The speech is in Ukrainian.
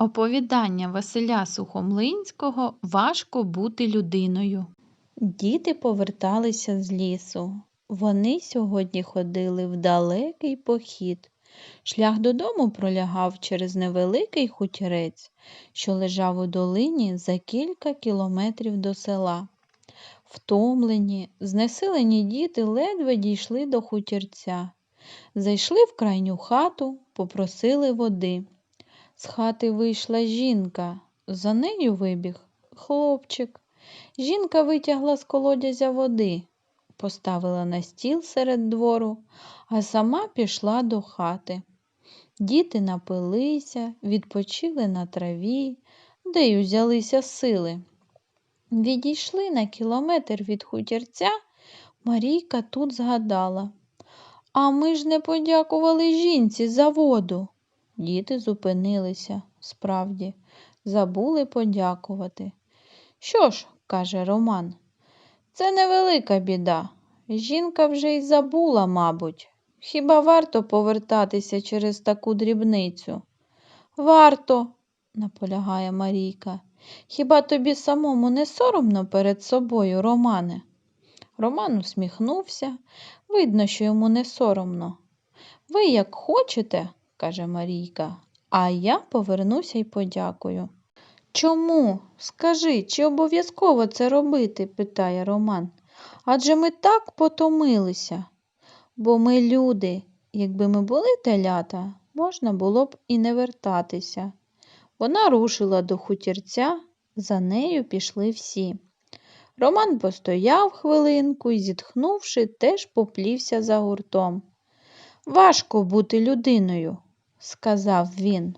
Оповідання Василя Сухомлинського Важко бути людиною. Діти поверталися з лісу. Вони сьогодні ходили в далекий похід. Шлях додому пролягав через невеликий хутірець, що лежав у долині за кілька кілометрів до села. Втомлені, знесилені діти ледве дійшли до хутірця. Зайшли в крайню хату, попросили води. З хати вийшла жінка, за нею вибіг хлопчик. Жінка витягла з колодязя води, поставила на стіл серед двору, а сама пішла до хати. Діти напилися, відпочили на траві, де й узялися сили. Відійшли на кілометр від хутірця, Марійка тут згадала. А ми ж не подякували жінці за воду. Діти зупинилися, справді, забули подякувати. Що ж, каже Роман, це невелика біда. Жінка вже й забула, мабуть. Хіба варто повертатися через таку дрібницю? Варто, наполягає Марійка. Хіба тобі самому не соромно перед собою, Романе? Роман усміхнувся. Видно, що йому не соромно. Ви як хочете, каже Марійка, а я повернуся й подякую. Чому? Скажи, чи обов'язково це робити? питає Роман. Адже ми так потомилися. Бо ми люди, якби ми були телята, можна було б і не вертатися. Вона рушила до хутірця, за нею пішли всі. Роман постояв хвилинку і, зітхнувши, теж поплівся за гуртом. Важко бути людиною, сказав він.